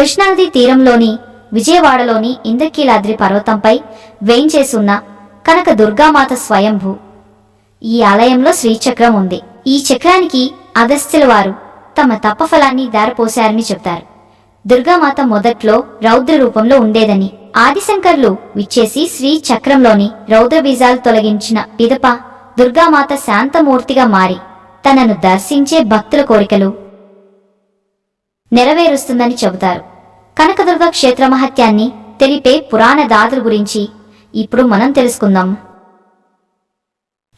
కృష్ణానది తీరంలోని విజయవాడలోని ఇంద్రకీలాద్రి పర్వతంపై వేయించేసున్న కనక దుర్గామాత స్వయంభూ. ఈ ఆలయంలో శ్రీచక్రం ఉంది. ఈ చక్రానికి అగస్త్యుల వారు తమ తపఫలాన్ని దారపోశారని చెప్తారు దుర్గామాత మొదట్లో రౌద్ర రూపంలో ఉండేదని ఆదిశంకర్లు విచ్చేసి శ్రీ చక్రంలోని రౌద్ర బీజాలు తొలగించిన పిదప దుర్గామాత శాంతమూర్తిగా మారి తనను దర్శించే భక్తుల కోరికలు నెరవేరుస్తుందని చెబుతారు. కనకదుర్గ క్షేత్ర మహత్యాన్ని తెలిపే పురాణ దాదుల గురించి ఇప్పుడు మనం తెలుసుకుందాం.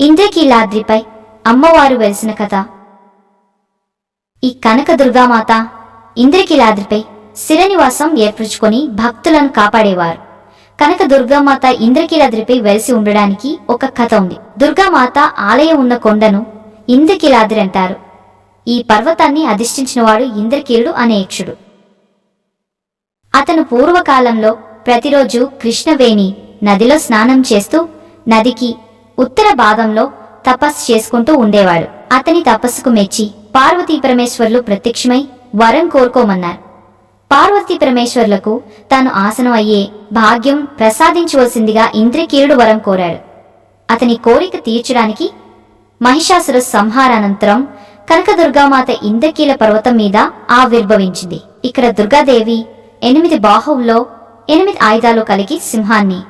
ఇంద్రకీలాద్రిపై అమ్మవారు వెలిసిన కథ. ఈ కనకదుర్గామాత ఇంద్రకీలాద్రిపై శిరనివాసం ఏర్పరచుకొని భక్తులను కాపాడేవారు. కనక దుర్గామాత ఇంద్రకీలాద్రిపై వెలిసి ఉండడానికి ఒక కథ ఉంది. దుర్గామాత ఆలయం ఉన్న కొండను ఇంద్రకీలాద్రి అంటారు. ఈ పర్వతాన్ని అధిష్ఠించినవాడు ఇంద్రకీలుడు అనే యక్షుడు. అతను పూర్వకాలంలో ప్రతిరోజు కృష్ణవేణి నదిలో స్నానం చేస్తూ నదికి ఉత్తర భాగంలో తపస్సు చేసుకుంటూ ఉండేవాడు. అతని తపస్సుకు మెచ్చి పార్వతీ పరమేశ్వర్లు ప్రత్యక్షమై వరం కోరుకోమన్నారు. పార్వతీ పరమేశ్వర్లకు తాను ఆసనం అయ్యే భాగ్యం ప్రసాదించవలసిందిగా ఇంద్రకీరుడు వరం కోరాడు. అతని కోరిక తీర్చడానికి మహిషాసుర సంహారానంతరం కనకదుర్గామాత ఇంద్రకీల పర్వతం మీద ఆవిర్భవించింది. ఇక్కడ దుర్గాదేవి ఎనిమిది బాహువుల్లో ఎనిమిది ఆయుధాలు కలిగి సింహాన్ని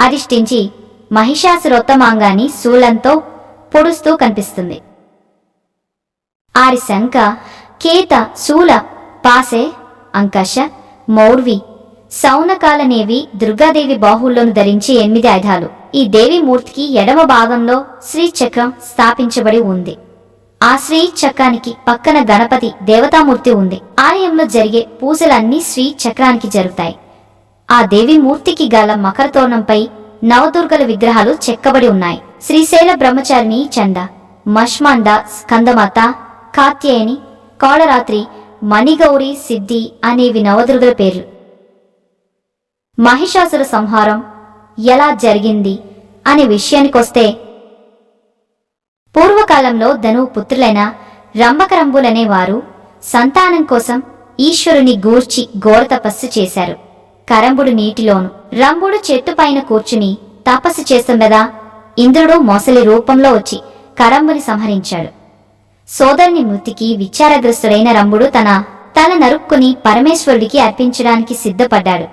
అధిష్ఠించి మహిషాసురోత్తమాంగాన్ని శూలంతో పొడుస్తూ కనిపిస్తుంది. ఆరి శంఖ కేత శూల పాసే అంకష మౌర్వి సౌనకాలనేవి దుర్గాదేవి బాహుల్లోను ధరించి ఎనిమిది ఆయుధాలు. ఈ దేవి మూర్తికి ఎడమ భాగంలో శ్రీచక్రం స్థాపించబడి ఉంది. ఆ శ్రీ చక్రానికి పక్కన గణపతి దేవతామూర్తి ఉంది. ఆలయంలో జరిగే పూజలన్నీ శ్రీ చక్రానికి జరుగుతాయి. ఆ దేవి మూర్తికి గల మకర తోరణంపై నవదుర్గల విగ్రహాలు చెక్కబడి ఉన్నాయి. శ్రీశైల బ్రహ్మచారిణి చండ మష్మాండ స్కందమాత కాత్యాయని కాళరాత్రి మణిగౌరి సిద్ధి అనేవి నవదుర్గల పేర్లు. మహిషాసుర సంహారం ఎలా జరిగింది అనే విషయానికొస్తే పూర్వకాలంలో ధనువు పుత్రులైన రంభకరంబులనే వారు సంతానం కోసం ఈశ్వరుని గూర్చి ఘోర తపస్సు చేశారు. కరంబుడు నీటిలోను రంభుడు చెట్టు పైన కూర్చుని తపస్సు చేస్తుండగా ఇంద్రుడు మొసలి రూపంలో వచ్చి కరంబుని సంహరించాడు. సోదరుని మృతికి విచారగ్రస్తుడైన రంభుడు తన తల నరుక్కుని పరమేశ్వరుడికి అర్పించడానికి సిద్ధపడ్డాడు.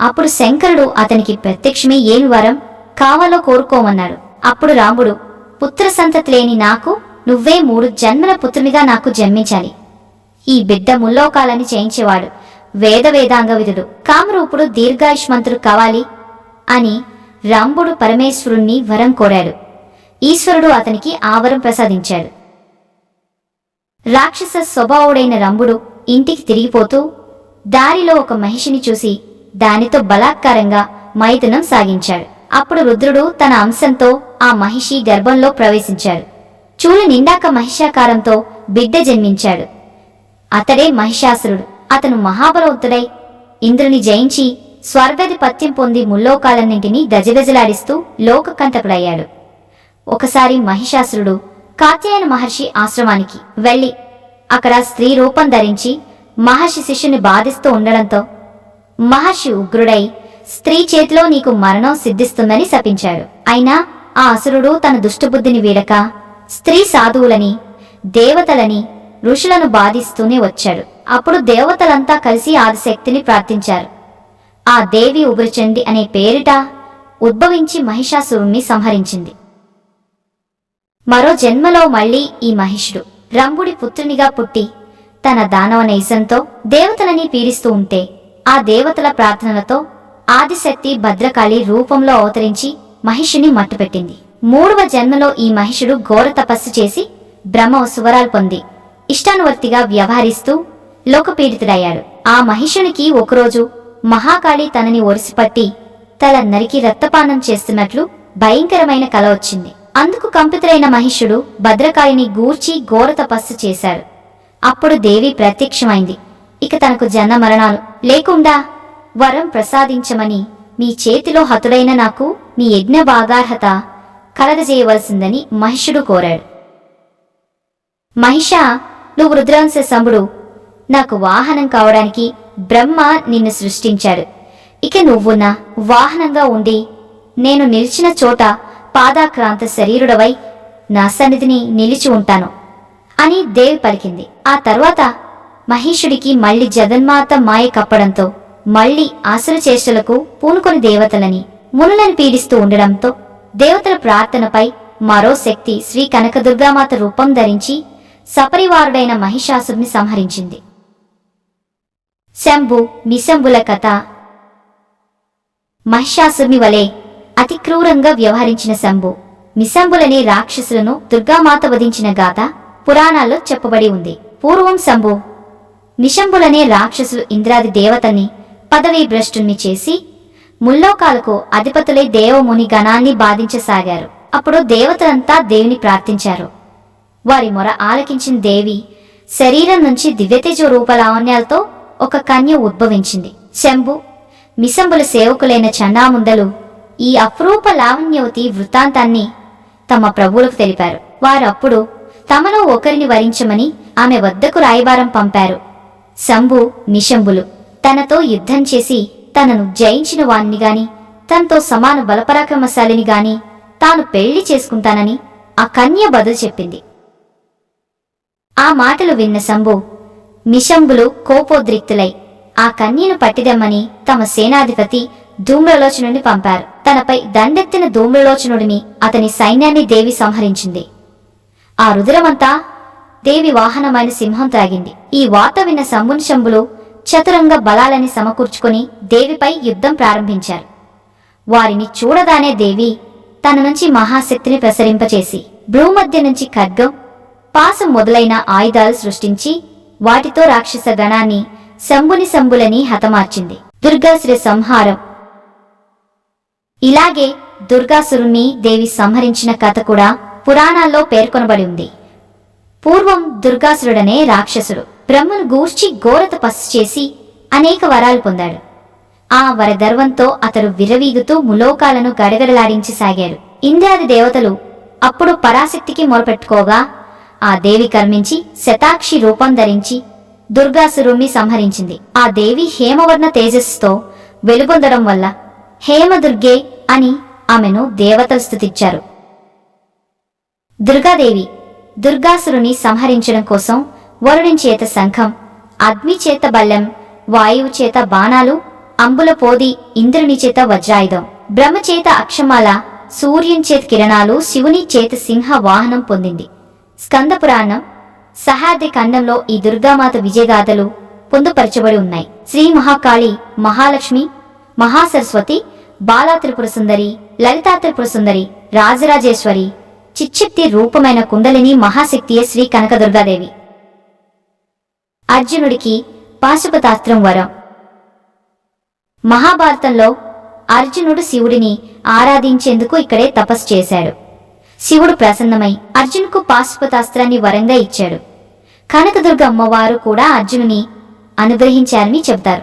అప్పుడు శంకరుడు అతనికి ప్రత్యక్షమే ఏమి వరం? కావాలో కోరుకోమన్నాడు. అప్పుడు రాముడు పుత్ర సంతతి లేని నాకు నువ్వే మూడు జన్మల పుత్రునిగా నాకు జన్మించాలి. ఈ బిడ్డ ముల్లోకాలని చేయించేవాడు వేద వేదాంగవిధుడు కామరూపుడు దీర్ఘాయుష్మంతుడు కావాలి అని రంభుడు పరమేశ్వరుణ్ణి వరం కోరాడు. ఈశ్వరుడు అతనికి ఆ వరం ప్రసాదించాడు. రాక్షస స్వభావుడైన రంభుడు ఇంటికి తిరిగిపోతూ దారిలో ఒక మహిషిని చూసి దానితో బలాత్కారంగా మైథునం సాగించాడు. అప్పుడు రుద్రుడు తన అంశంతో ఆ మహిషి గర్భంలో ప్రవేశించాడు. చూలు నిండాక మహిషాకారంతో బిడ్డ జన్మించాడు. అతడే మహిషాసురుడు. అతను మహాబలవంతుడై ఇంద్రుని జయించి స్వర్గాధిపత్యం పొంది ముల్లోకాలన్నింటినీ గజగజలాడిస్తూ లోకకంటకుడయ్యాడు. ఒకసారి మహిషాసురుడు కాత్యాయన మహర్షి ఆశ్రమానికి వెళ్ళి అక్కడ స్త్రీ రూపం ధరించి మహర్షి శిష్యుని బాధిస్తూ ఉండడంతో మహర్షి ఉగ్రుడై స్త్రీ చేతిలో నీకు మరణం సిద్ధిస్తుందని శపించాడు. అయినా ఆ అసురుడు తన దుష్టబుద్ధిని వీడక స్త్రీ సాధువులని దేవతలని ఋషులను బాధిస్తూనే వచ్చాడు. అప్పుడు దేవతలంతా కలిసి ఆదిశక్తిని ప్రార్థించారు. ఆ దేవి ఉగ్రచండి అనే పేరిట ఉద్భవించి మహిషాసురుణ్ణి సంహరించింది. మరో జన్మలో మళ్ళీ ఈ మహిషుడు రంభుడి పుత్రునిగా పుట్టి తన దానవ నైజంతో దేవతలని పీడిస్తూ ఉంటే ఆ దేవతల ప్రార్థనలతో ఆదిశక్తి భద్రకాళి రూపంలో అవతరించి మహిషుని మట్టుపెట్టింది. మూడవ జన్మలో ఈ మహిషుడు ఘోర తపస్సు చేసి బ్రహ్మ సువరాలు పొంది ఇష్టానువర్తిగా వ్యవహరిస్తూ లోకపీడితుడయ్యాడు. ఆ మహిషునికి ఒకరోజు మహాకాళి తనని ఒరిసిపట్టి తల నరికి రక్తపానం చేస్తున్నట్లు భయంకరమైన కల వచ్చింది. అందుకు కంపితులైన మహిషుడు భద్రకాళిని గూర్చి ఘోర తపస్సు చేశాడు. అప్పుడు దేవి ప్రత్యక్షమైంది. ఇక తనకు జన్మ మరణాలు లేకుండా వరం ప్రసాదించమని మీ చేతిలో హతుడైన నాకు మీ యజ్ఞ భాగార్హత కలగజేయవలసిందని మహిషుడు కోరాడు. మహిష నువ్వు రుద్రాంశ సంబుడు నాకు వాహనం కావడానికి బ్రహ్మ నిన్ను సృష్టించాడు. ఇక నువ్వు నా వాహనంగా ఉండి నేను నిలిచిన చోట పాదాక్రాంత శరీరుడవై నా సన్నిధిని నిలిచి ఉంటాను అని దేవి పలికింది. ఆ తర్వాత మహిషుడికి మళ్ళీ జగన్మాత మాయ కప్పడంతో మళ్ళీ ఆసుర చేష్టలకు పూనుకొని దేవతలని మునులను పీడిస్తూ ఉండడంతో దేవతల ప్రార్థనపై మరో శక్తి శ్రీ కనకదుర్గామాత రూపం ధరించి సపరివారుడైన మహిషాసుని సంహరించింది. శంభు నిశంభుల కథ. మహిషాసుని వలె అతి క్రూరంగా వ్యవహరించిన శంభు మిశంబులని రాక్షసులను దుర్గామాత వధించిన గాథ పురాణాల్లో చెప్పబడి ఉంది. పూర్వం శంభు నిశంబులనే రాక్షసులు ఇంద్రాది దేవతని పదవీ భ్రష్టుణ్ణి చేసి ముల్లోకాలకు అధిపతులై దేవముని గణాన్ని బాధించసాగారు. అప్పుడు దేవతలంతా దేవిని ప్రార్థించారు. వారి మొర ఆలకించిన దేవి శరీరం నుంచి దివ్యతేజ రూపలావణ్యాలతో ఒక కన్య ఉద్భవించింది. శంభు మిసంబుల సేవకులైన చండాముండలు ఈ అపురూప లావణ్యవతి వృత్తాంతాన్ని తమ ప్రభువులకు తెలిపారు. వారప్పుడు తమలో ఒకరిని వరించమని ఆమె వద్దకు రాయబారం పంపారు. శంభు నిశంభులు తనతో యుద్ధం చేసి తనను జయించిన వాణ్ణి గాని తనతో సమాన బలపరాక్రమశాలిని గాని తాను పెళ్ళి చేసుకుంటానని ఆ కన్య బదులు చెప్పింది. ఆ మాటలు విన్న శంభు నిశంబులు కోపోద్రిక్తులై ఆ కన్యను పట్టిదమ్మని తమ సేనాధిపతి ధూమ్రలోచనుడిని పంపారు. తనపై దండెత్తిన ధూమ్రలోచనుడిని అతని సైన్యాన్ని దేవి సంహరించింది. ఆ రుద్రమంతా దేవి వాహనమైన సింహం త్రాగింది. ఈ వార్త విన్న శంభుని శంభులు చతురంగ బలాలని సమకూర్చుకొని దేవిపై యుద్ధం ప్రారంభించారు. వారిని చూడగానే దేవి తన నుంచి మహాశక్తిని ప్రసరింపచేసి భ్రూమధ్య నుంచి ఖడ్గం పాసం మొదలైన ఆయుధాలు సృష్టించి వాటితో రాక్షస గణాన్ని శంభుని శంభులని హతమార్చింది. దుర్గాసురి సంహారం. ఇలాగే దుర్గాసురుణ్ణి దేవి సంహరించిన కథ కూడా పురాణాల్లో పేర్కొనబడి ఉంది. పూర్వం దుర్గాసురుడనే రాక్షసుడు. బ్రహ్మను గూర్చి ఘోర తపస్సు చేసి అనేక వరాలు పొందాడు. ఆ వరగర్వంతో అతడు విరవీగుతూ ములోకాలను గడగడలాడించి సాగాడు ఇంద్రాది దేవతలు అప్పుడు పరాశక్తికి మొరపెట్టుకోగా ఆ దేవి కర్మించి శతాక్షి రూపం ధరించి దుర్గాసురుణ్ణి సంహరించింది. ఆ దేవి హేమవర్ణ తేజస్సుతో వెలుగొందడం వల్ల హేమదుర్గే అని ఆమెను దేవతలు స్థుతిచ్చారు దుర్గాదేవి దుర్గాసురుని సంహరించడం కోసం వరుణి చేత శంఖం అగ్ని చేత బల్లెం వాయువు చేత బాణాలు అంబుల పోది ఇంద్రుని చేత వజ్రాయుధం బ్రహ్మ చేత అక్షమాల సూర్యుని చేత కిరణాలు శివుని చేత సింహ వాహనం పొందింది. స్కంద పురాణం సహాద్రి ఖండంలో ఈ దుర్గామాత విజయగాథలు పొందుపరచబడి ఉన్నాయి. శ్రీ మహాకాళి మహాలక్ష్మి మహాసరస్వతి బాలా త్రిపుర సుందరి లలితా త్రిపుర సుందరి రాజరాజేశ్వరి చిచ్చక్తి రూపమైన కుండలిని మహాశక్తియే శ్రీ కనకదుర్గాదేవి. అర్జునుడికి పాశుపతాస్త్రం వరం. మహాభారతంలో అర్జునుడు శివుడిని ఆరాధించేందుకు ఇక్కడే తపస్సు చేశాడు. శివుడు ప్రసన్నమై అర్జునుకు పాశుపతాస్త్రాన్ని వరంగా ఇచ్చాడు. కనకదుర్గ అమ్మవారు కూడా అర్జునుని అనుగ్రహించారని చెబుతారు.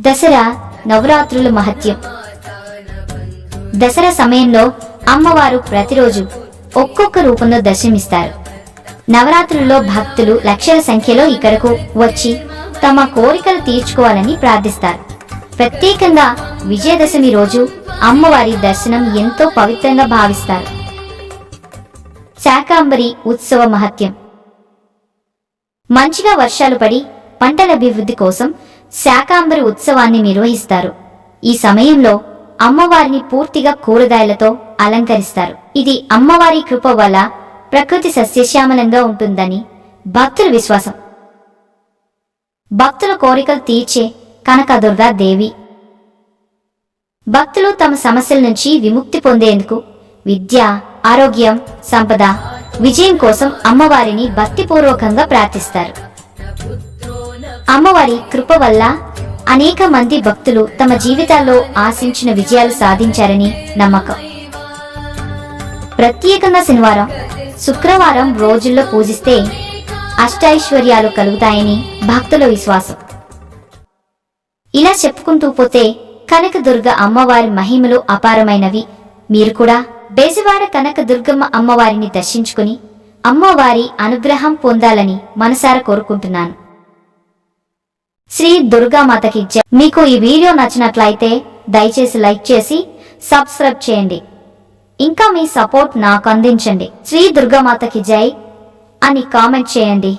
దసరా నవరాత్రుల మహత్యం. దసరా సమయంలో అమ్మవారు ప్రతిరోజు ఒక్కొక్క రూపంలో దర్శనమిస్తారు. నవరాత్రుల్లో భక్తులు లక్షల సంఖ్యలో ఇక్కడకు వచ్చి తమ కోరికలు తీర్చుకోవాలని ప్రార్థిస్తారు. ప్రత్యేకంగా విజయదశమి రోజు అమ్మవారి దర్శనం ఎంతో పవిత్రంగా భావిస్తారు. శాకాంబరి ఉత్సవ మహత్యం. మంచిగా వర్షాలు పడి పంటల అభివృద్ధి కోసం శాకాంబరి ఉత్సవాన్ని నిర్వహిస్తారు. ఈ సమయంలో అమ్మవారిని పూర్తిగా కూరగాయలతో అలంకరిస్తారు. ఇది అమ్మవారి కృప వల్ల ప్రకృతి సస్యశ్యామలంగా ఉంటుందని భక్తుల విశ్వాసం. భక్తుల కోరికలు తీర్చే కనకదుర్గా దేవి. భక్తులు తమ సమస్యల నుంచి విముక్తి పొందేందుకు విద్య ఆరోగ్యం సంపద విజయం కోసం అమ్మవారిని భక్తిపూర్వకంగా ప్రార్థిస్తారు. అమ్మవారి కృప వల్ల అనేక మంది భక్తులు తమ జీవితాల్లో ఆశించిన విజయాలు సాధించారని నమ్మకం. ప్రత్యేకంగా శనివారం శుక్రవారం రోజుల్లో పూజిస్తే అష్టైశ్వర్యాలు కలుగుతాయని భక్తుల విశ్వాసం. ఇలా చెప్పుకుంటూ పోతే కనకదుర్గ అమ్మవారి మహిమలు అపారమైనవి. మీరు కూడా బేజవాడ కనక దుర్గమ్మ అమ్మవారిని దర్శించుకుని అమ్మవారి అనుగ్రహం పొందాలని మనసారా కోరుకుంటున్నాను. శ్రీ దుర్గామాతకి మీకు ఈ వీడియో నచ్చినట్లయితే దయచేసి లైక్ చేసి సబ్స్క్రైబ్ చేయండి. ఇంకా మీ సపోర్ట్ నాకు అందించండి. శ్రీ దుర్గామాతకి జై అని కామెంట్ చేయండి.